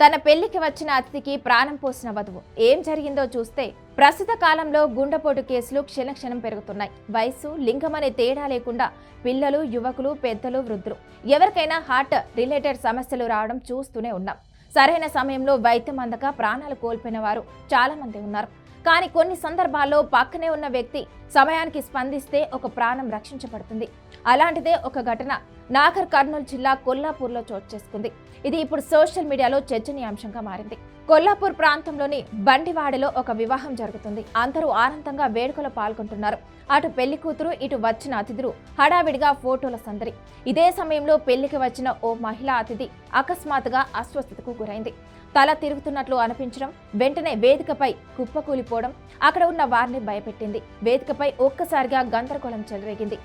తన పెళ్ళికి వచ్చిన అతిథికి ప్రాణం పోసిన వధువు. ఏం జరిగిందో చూస్తే ప్రస్తుత కాలంలో గుండెపోటు కేసులు క్షణక్షణం పెరుగుతున్నాయి. వయసు లింగం అనే తేడా లేకుండా పిల్లలు యువకులు పెద్దలు వృద్ధులు. ఎవరికైనా హార్ట్ రిలేటెడ్ సమస్యలు రావడం చూస్తూనే ఉన్నాం. సరైన సమయంలో వైద్యం అందక ప్రాణాలు కోల్పోయిన వారు చాలా మంది ఉన్నారు. కానీ కొన్ని సందర్భాల్లో పక్కనే ఉన్న వ్యక్తి సమయానికి స్పందిస్తే ఒక ప్రాణం రక్షించబడుతుంది. అలాంటిదే ఒక ఘటన నాగర్ కర్నూలు జిల్లా కొల్లాపూర్లో చోటు చేసుకుంది. ఇది ఇప్పుడు సోషల్ మీడియాలో చర్చనీయాంశంగా మారింది. కొల్లాపూర్ ప్రాంతంలోని బండివాడలో ఒక వివాహం జరుగుతుంది. అందరూ ఆనందంగా వేడుకలో పాల్గొంటున్నారు. అటు పెళ్ళి కూతురు ఇటు వచ్చిన అతిథులు హడావిడిగా ఫోటోల సందరి ఇదే సమయంలో పెళ్ళికి వచ్చిన ఓ మహిళా అతిథి అకస్మాత్తుగా అస్వస్థతకు గురైంది. తల తిరుగుతున్నట్లు అనిపించడం వెంటనే వేదికపై కుప్పకూలిపోవడం అక్కడ ఉన్న వారిని భయపెట్టింది. వేదికపై ఒక్కసారిగా గందరగోళం చెలరేగింది.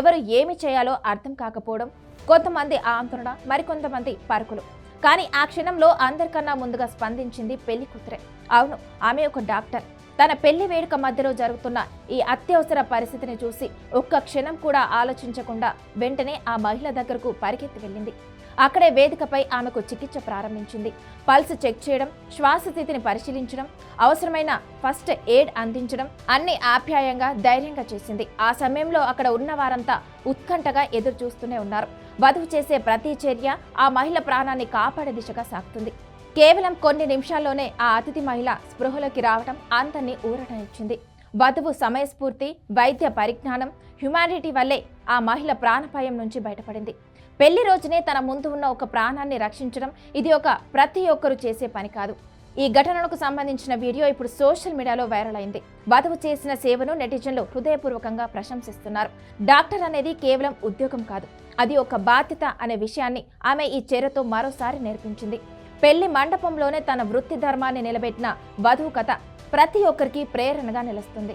ఎవరు ఏమి చేయాలో అర్థం కాకపోవడం కొంతమంది ఆందోళన మరికొంతమంది పరుకులు. కానీ ఆ క్షణంలో అందరికన్నా ముందుగా స్పందించింది పెళ్ళి కూతురే. అవును ఆమె ఒక డాక్టర్. తన పెళ్ళి వేడుక మధ్యలో జరుగుతున్న ఈ అత్యవసర పరిస్థితిని చూసి ఒక్క క్షణం కూడా ఆలోచించకుండా వెంటనే ఆ మహిళ దగ్గరకు పరిగెత్తి వెళ్ళింది. అక్కడే వేదికపై ఆమెకు చికిత్స ప్రారంభించింది. పల్స్ చెక్ చేయడం శ్వాస స్థితిని పరిశీలించడం అవసరమైన ఫస్ట్ ఎయిడ్ అందించడం అన్ని ఆప్యాయంగా ధైర్యంగా చేసింది. ఆ సమయంలో అక్కడ ఉన్న వారంతా ఉత్కంఠగా ఎదురు చూస్తూనే ఉన్నారు. వధువు చేసే ప్రతి చర్య ఆ మహిళ ప్రాణాన్ని కాపాడే దిశగా సాగుతుంది. కేవలం కొన్ని నిమిషాల్లోనే ఆ అతిథి మహిళ స్పృహలోకి రావడం అందరినీ ఊరటనిచ్చింది. వధువు సమయస్ఫూర్తి వైద్య పరిజ్ఞానం హ్యుమానిటీ వల్లే ఆ మహిళ ప్రాణపాయం నుంచి బయటపడింది. పెళ్ళి రోజునే తన ముందు ఉన్న ఒక ప్రాణాన్ని రక్షించడం ఇది ఒక ప్రతి ఒక్కరు చేసే పని కాదు. ఈ ఘటనకు సంబంధించిన వీడియో ఇప్పుడు సోషల్ మీడియాలో వైరల్ అయింది. వధువు చేసిన సేవను నెటిజన్లు హృదయపూర్వకంగా ప్రశంసిస్తున్నారు. డాక్టర్ అనేది కేవలం ఉద్యోగం కాదు అది ఒక బాధ్యత అనే విషయాన్ని ఆమె ఈ చర్యతో మరోసారి నేర్పించింది. పెళ్ళి మండపంలోనే తన వృత్తి ధర్మాన్ని నిలబెట్టిన వధువు కథ ప్రతి ఒక్కరికి ప్రేరణగా నిలుస్తుంది.